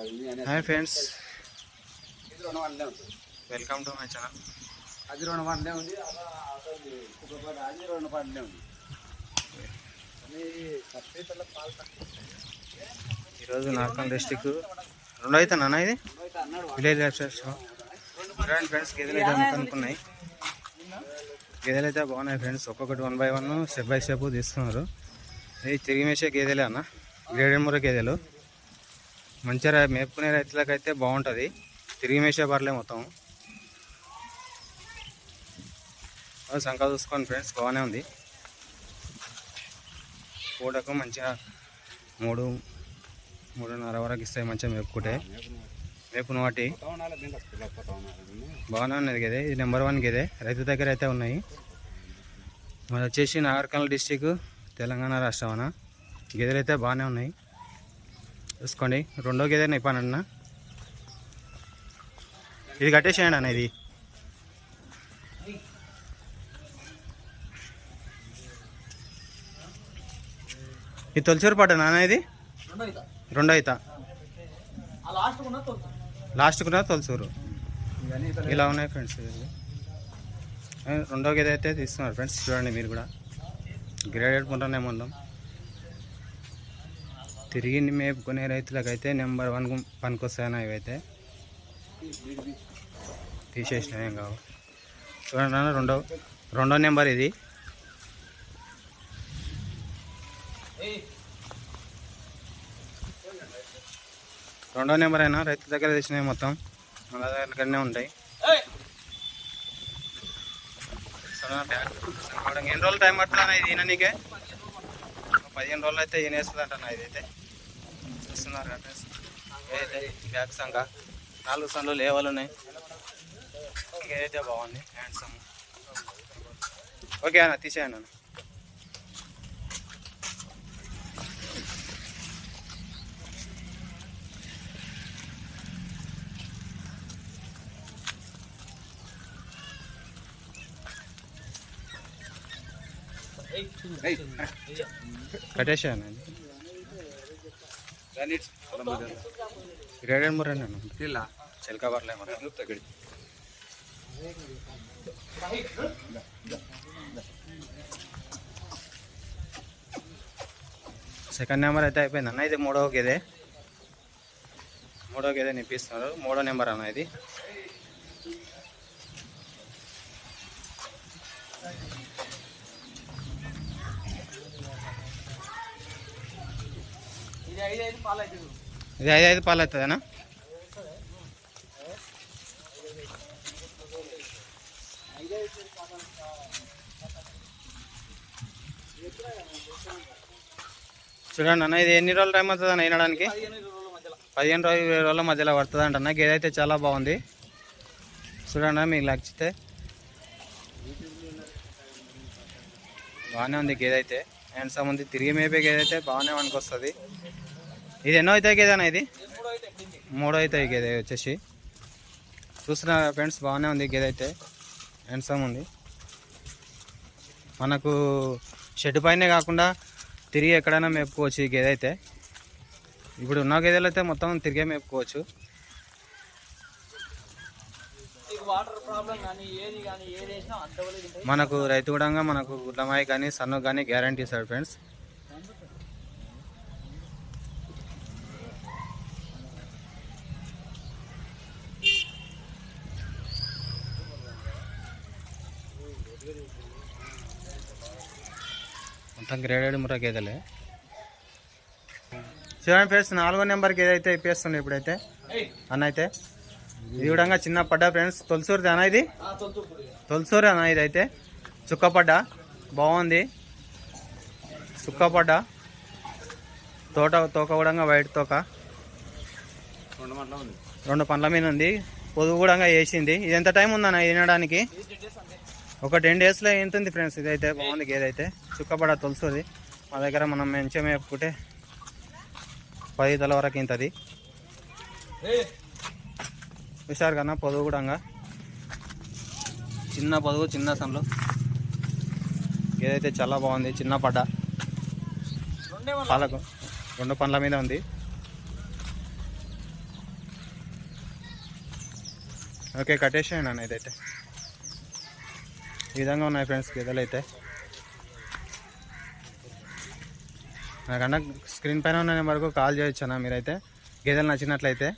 Hi friends welcome to my channel అది రెండు వందలే ఉంది అది రెండు పంటలే ఉంది ఈరోజు నార్కల్ డిస్టిక్ రెండో అయితే నాన్న ఇది విలేజ్ చూడండి ఫ్రెండ్స్ గేదెలు అయితే అమ్ముకున్నాయి గేదెలు అయితే బాగున్నాయి ఫ్రెండ్స్. ఒక్కొక్కటి one by one step by step తీస్తున్నారు. ఇది తిరిగి మేసే గేదెలే అన్న. గ్రేడెడ్ ముర గేదెలు. మంచిగా మేపుకునే రైతులకైతే బాగుంటుంది. తిరిగి మేసే బర్లే మొత్తం. శంఖ చూసుకోండి ఫ్రెండ్స్ బాగానే ఉంది. పూటకు మంచిగా మూడు మూడున్నర వరకు ఇస్తాయి మంచిగా మేపుకుంటే. మేపున వాటి బాగానే ఉన్నది గదే ఇది నెంబర్ వన్ గదే రైతు దగ్గర అయితే ఉన్నాయి. మరి వచ్చేసి నాగర్కర్నూలు డిస్టిక్ తెలంగాణ రాష్ట్రం అన్న గేదెలు అయితే బాగానే ఉన్నాయి. చూసుకోండి రెండో గేదెని ఇప్పానన్న. ఇది కట్టేసేయండి అన్న ఇది. ఇది తొలిచూరు పాట నాన్న ఇది? రెండో అవుతా లాస్ట్కున్న తొలిచూరు. ఇలా ఉన్నాయి ఫ్రెండ్స్ రెండో గేదె అయితే తీస్తున్నారు ఫ్రెండ్స్. చూడండి మీరు కూడా. గ్రేడెడ్ పుంటనే ముందాం తిరిగి మేపుకునే రైతులకైతే నెంబర్ వన్ పనికొస్తాయన్న ఇవైతే. తీసేసిన ఏం కావు చూడండి అన్న రెండో రెండో నెంబర్ ఇది. రెండో నెంబర్ అయినా రైతు దగ్గర తెచ్చినాయి మొత్తం. మన దగ్గరనే ఉంటాయి. ఎన్ని రోజులు టైం పడుతుందా ఇది ఈయన నీకే? పదిహేను రోజులు అయితే ఈయన వేస్తుంది అంట ఇదైతే. చూస్తున్నారు కదా ఏదైతే బ్యాక్ సంఘ నాలుగు సన్లు లేవలు ఉన్నాయి? ఇంకేదైతే బాగుంది హ్యాండ్సమ్ ఓకే అన్న తీసేయండి అన్న. కట్టేసాను గ్రేడెడ్ ముర్రే నేను ಇಲ್ಲ చిలక బర్లే మరి ತಗಡಿ సెకండ్ నెంబర్ అయితే అయిపోయింది అన్న ఇది మూడో గేదె మూడో గేదె నిప్పిస్తున్నారు మూడో నెంబర్ అన్న ఇది ఇది ఐదు ఐదు పాలు అవుతుందనా? చూడండి అన్న ఇది ఎన్ని రోజులు టైం అవుతుంది అన్న వినడానికి? పదిహేను రోజులు ఇరవై రోజుల మధ్యలో పడుతుంది అంటన్న గేదె అయితే చాలా బాగుంది. చూడండి మీకు నచ్చితే. బాగానే ఉంది గేదె అయితే హ్యాండ్సమ్ ఉంది తిరిగి మేపే గేదె అయితే బాగానే వస్తుంది ఇది ఎన్నో అవుతాయి గేదెనా ఇది? మూడో అవుతాయి గేదె వచ్చేసి. చూస్తున్నా ఫ్రెండ్స్ బాగానే ఉంది గేదె అయితే. హ్యాండ్సమ్ ఉంది. మనకు షెడ్ పైనే కాకుండా తిరిగి ఎక్కడైనా మేపుకోవచ్చు ఈ గేదె అయితే. ఇప్పుడు ఉన్న గేదెలు అయితే మొత్తం తిరిగే మేపుకోవచ్చు. మనకు రైతు కూడా మనకు గుడ్లమాయి కానీ సన్ను కానీ గ్యారంటీ ఇస్తాడు ఫ్రెండ్స్. మొత్తం గ్రేడెడ్ ముర్రా గేదెలే చూడండి ఫ్రెండ్స్ నాలుగో నెంబర్కి అయితే ఇప్పేస్తుంది ఇప్పుడైతే? అన్న అయితే? ఇది కూడా చిన్న పడ్డా ఫ్రెండ్స్. తొలసూరిది అన్న ఇది? తొలసూరి అన్న ఇది అయితే. చుక్కపడ్డ బాగుంది. చుక్కపడ్డ తోట తోక కూడా వైట్ తోక. రెండు రెండు పండ్ల మీద ఉంది. పొదుగు కూడా వేసింది. ఇది ఎంత టైం ఉందన్న తినడానికి ఒక టెన్ డేస్లో ఏంటుంది ఫ్రెండ్స్? ఇదైతే బాగుంది గేదైతే చుక్కపడ తొలసూరి మా దగ్గర మనం మంచిగా మేపుకుంటే పది తల వరకు ఇంతది. హుషారు కన్నా పొదుగు కూడా చిన్న పొదుగు చిన్న సన్లు ఏదైతే చాలా బాగుంది. చిన్న పడ్డ. పాలకు రెండు పండ్ల మీద ఉంది. ఓకే కట్టేసేయండి అన్న ఇదైతే. ఈ విధంగా ఉన్నాయి ఫ్రెండ్స్ గేదెలు అయితే. నాకన్నా స్క్రీన్ పైన ఉన్న నెంబర్కు కాల్ చేయొచ్చు అన్న మీరైతే. గేదెలు నచ్చినట్లయితే.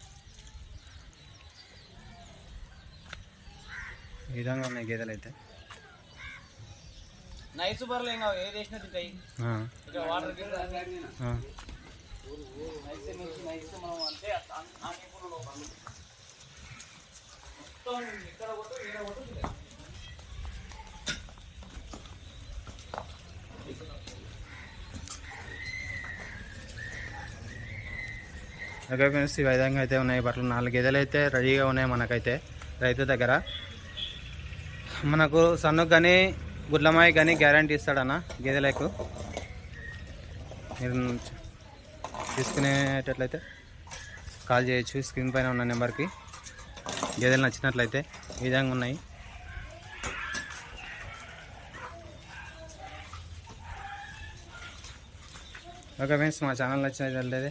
ఈ విధంగా ఉన్నాయి గేదెలు అయితే. ఇక్కడ ఓకే ఫ్రెండ్స్ ఈ విధంగా అయితే ఉన్నాయి. బట్టలు నాలుగు గేదెలు అయితే రెడీగా ఉన్నాయి మనకైతే రైతు దగ్గర. మనకు సన్నుకు కానీ గుడ్లమాయి కానీ గ్యారంటీ ఇస్తాడన్న గేదెలకు. మీరు తీసుకునేటట్లయితే కాల్ చేయొచ్చు స్క్రీన్ పైన ఉన్న నెంబర్కి. గేదెలు నచ్చినట్లయితే ఈ విధంగా ఉన్నాయి. ఓకే ఫ్రెండ్స్ మా ఛానల్ నచ్చినట్లయితే